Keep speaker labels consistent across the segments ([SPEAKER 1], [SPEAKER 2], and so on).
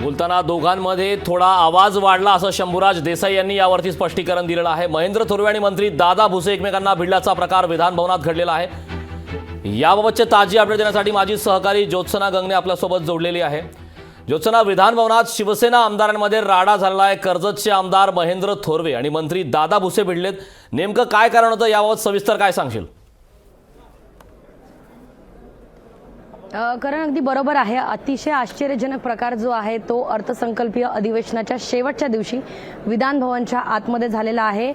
[SPEAKER 1] बोलताना दोघांमध्ये थोडा आवाज वाढला असं शंभूराज देसाई यांनी यावरती स्पष्टीकरण दिलेलं आहे. महेंद्र थोरवे आणि मंत्री दादा भुसे एकमेकांना भिडल्याचा प्रकार विधानभवनात घडलेला आहे. याबाबतचे ताजी अपडेट देण्यासाठी माझी सहकारी ज्योत्सना गंगने आपल्यासोबत जोडलेली आहे. ज्योत्सना विधानभवनात शिवसेना आमदारांमध्ये राडा झालेला आहे कर्जतचे आमदार महेंद्र थोरवे आणि मंत्री दादा भुसे भिडलेत. नेमकं काय कारण होतं याबाबत सविस्तर काय सांगशील?
[SPEAKER 2] कारण अगदी बरोबर आहे. अतिशय आश्चर्यजनक प्रकार जो आहे तो अर्थसंकल्पीय अधिवेशनाच्या शेवटच्या दिवशी विधानभवनच्या आतमध्ये झालेला आहे.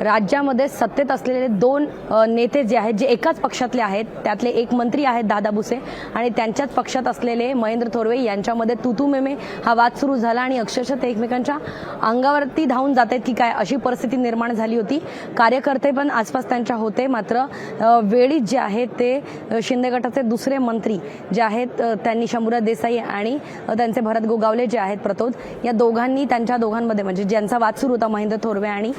[SPEAKER 2] राज्यामध्ये सत्तेत असलेले दोन नेते जे आहेत जे एकाच पक्षातले आहेत त्यातले एक मंत्री आहेत दादा भुसे आणि त्यांच्याच पक्षात असलेले महेंद्र थोरवे यांच्यामध्ये तुतू मेमे हा वाद सुरू झाला आणि अक्षरशः ते एकमेकांच्या अंगावरती धावून जात आहेत की काय अशी परिस्थिती निर्माण झाली होती. कार्यकर्ते पण आसपास त्यांच्या होते. मात्र अ, वेळीच जे आहेत ते शिंदे गटाचे दुसरे मंत्री जे आहेत त्यांनी शंभूरा देसाई आणि त्यांचे भरत गोगावले जे आहेत प्रतोद या दोघांनी त्यांच्या दोघांमध्ये म्हणजे ज्यांचा वाद सुरू होता महेंद्र थोरवे आणि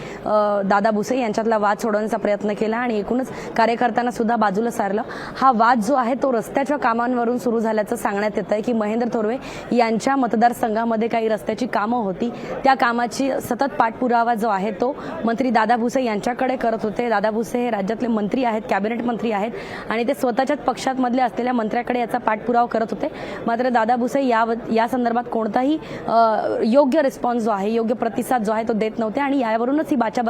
[SPEAKER 2] दादा दादा भुसे यांच्यातला वाद सोडवण्याचा प्रयत्न केला आणि एकूणच कार्यकर्त्यांना सुद्धा बाजूला सारलं. हा वाद जो आहे तो रस्त्याच्या कामांवरून सुरू झाल्याचं सांगण्यात येत आहे की महेंद्र थोरवे यांच्या मतदारसंघामध्ये काही रस्त्याची कामं होती. त्या कामाची सतत पाठपुरावा जो आहे तो मंत्री दादा भुसे यांच्याकडे करत होते. दादा भुसे हे राज्यातले मंत्री आहेत कॅबिनेट मंत्री आहेत आणि ते स्वतःच्याच पक्षातमधले असलेल्या मंत्र्याकडे याचा पाठपुरावा करत होते. मात्र दादा भुसे या या संदर्भात कोणताही योग्य रिस्पॉन्स जो आहे योग्य प्रतिसाद जो आहे तो देत नव्हते आणि यावरूनच ही बाचा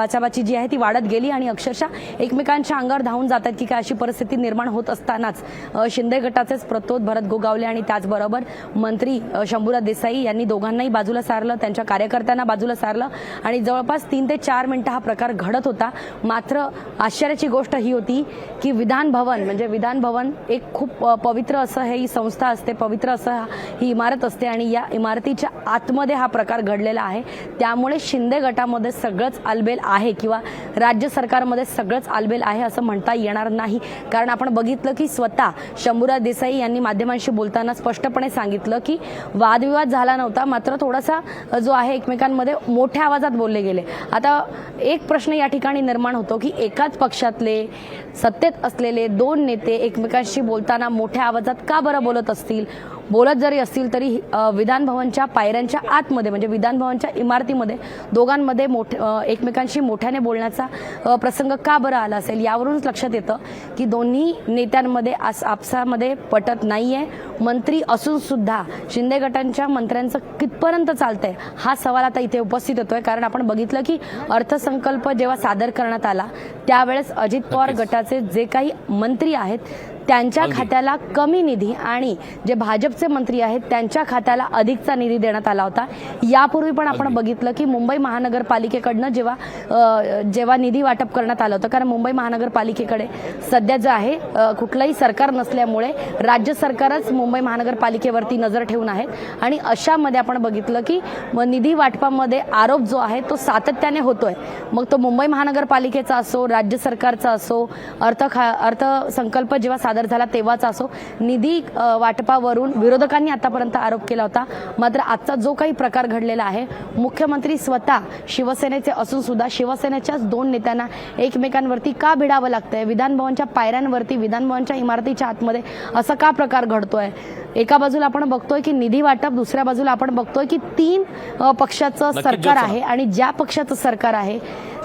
[SPEAKER 2] बाचाबाची जी आहे ती वाढत गेली आणि अक्षरशः एकमेकांच्या अंगावर धावून जातात की काय अशी परिस्थिती निर्माण होत असतानाच शिंदे गटाचेच प्रतोद भरत गोगावले आणि त्याचबरोबर मंत्री शंभूराज देसाई यांनी दोघांनाही बाजूला सारलं त्यांच्या कार्यकर्त्यांना बाजूला सारलं आणि जवळपास तीन ते चार मिनिटं हा प्रकार घडत होता. मात्र आश्चर्याची गोष्ट ही होती की विधान भवन म्हणजे विधान भवन एक खूप पवित्र असं हे ही संस्था असते पवित्र असं हा- ही इमारत असते आणि या इमारतीच्या आतमध्ये हा प्रकार घडलेला आहे. त्यामुळे शिंदे गटामध्ये सगळंच अलबेल आहे किंवा राज्य सरकारमध्ये सगळंच आलबेल आहे असं म्हणता येणार नाही. कारण आपण बघितलं की स्वतः शंभूराज देसाई यांनी माध्यमांशी बोलताना स्पष्टपणे सांगितलं की वादविवाद झाला नव्हता मात्र थोडासा जो आहे एकमेकांमध्ये मोठ्या आवाजात बोलले गेले. आता एक प्रश्न या ठिकाणी निर्माण होतो की एकाच पक्षातले सत्तेत असलेले दोन नेते एकमेकांशी बोलताना मोठ्या आवाजात का बरं बोलत असतील? बोलत जरी असतील तरी विधान भवनच्या पायऱ्यांच्या आतमध्ये म्हणजे विधान भवनच्या इमारतीमध्ये दोघांमध्ये मोठ एकमेकांशी मोठ्याने बोलण्याचा प्रसंग का बरं आला असेल यावरूनच लक्षात येतं की दोन्ही नेत्यांमध्ये आस आपसामध्ये पटत नाहीये मंत्री असून सुद्धा शिंदे गटांच्या मंत्र्यांचं कितपर्यंत चालतंय हा सवाल आता इथे उपस्थित होतोय कारण आपण बघितलं की अर्थसंकल्प जेव्हा सादर करण्यात आला त्यावेळेस अजित पवार. गटाचे जे काही मंत्री आहेत त्यांच्या. खात्याला कमी निधी आणि जे भाजपचे मंत्री आहेत त्यांच्या खात्याला अधिकचा निधी देण्यात आला होता यापूर्वी पण आपण. बघितलं की मुंबई महानगरपालिकेकडनं जेव्हा जेव्हा निधी वाटप करण्यात आलं होतं कारण मुंबई महानगरपालिकेकडे सध्या जे आहे कुठलंही सरकार नसल्यामुळे राज्य सरकारच मुंबई महानगरपालिकेवरती नजर ठेवून आहेत आणि अशामध्ये आपण बघितलं की निधी वाटपामध्ये आरोप जो आहे तो सातत्याने होतोय मग तो मुंबई महानगरपालिकेचा असो राज्य सरकारचा असो अर्थ खा अर्थसंकल्प जेव्हा सादर झाला तेव्हाचा असो. निधी वाटपावरून विरोधकांनी आतापर्यंत आरोप केला होता. मात्र आजचा जो काही प्रकार घडलेला आहे मुख्यमंत्री स्वतः शिवसेनेचे असून सुद्धा शिवसेनेच्याच दोन नेत्यांना एकमेकांवरती का भिडावं लागतंय? विधान भवनच्या पायऱ्यांवरती विधान भवनच्या इमारतीच्या आतमध्ये असा का प्रकार घडतोय? एका बाजूला आपण बघतोय की निधी वाटप दुसऱ्या बाजूला आपण बघतोय की तीन पक्षाचं सरकार. आहे आणि ज्या पक्षाचं सरकार आहे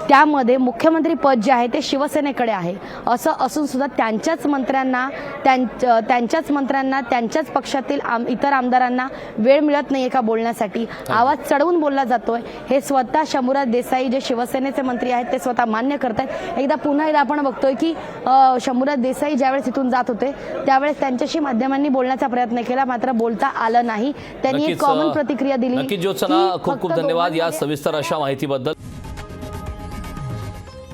[SPEAKER 2] त्यामध्ये मुख्यमंत्री पद जे आहे ते शिवसेनेकडे आहे. असं असून सुद्धा त्यांच्याच मंत्र्यांना त्यां- त्यांच्याच मंत्र्यांना त्यांच्याच पक्षातील आम इतर आमदारांना वेळ मिळत नाहीये का बोलण्यासाठी? आवाज चढवून बोलला जातोय. हे स्वतः शंभूराज देसाई जे शिवसेनेचे मंत्री आहेत ते स्वतः मान्य करतायत. एकदा पुन्हा एकदा आपण बघतोय की शंभूराज देसाई ज्यावेळेस इथून जात होते त्यावेळेस त्यांच्याशी माध्यमांनी बोलण्याचा प्रयत्न केला मात्र बोलता आलं नाही. त्यांनी एक कॉमन प्रतिक्रिया दिली.
[SPEAKER 1] खूप खूप धन्यवाद या सविस्तर अशा माहितीबद्दल.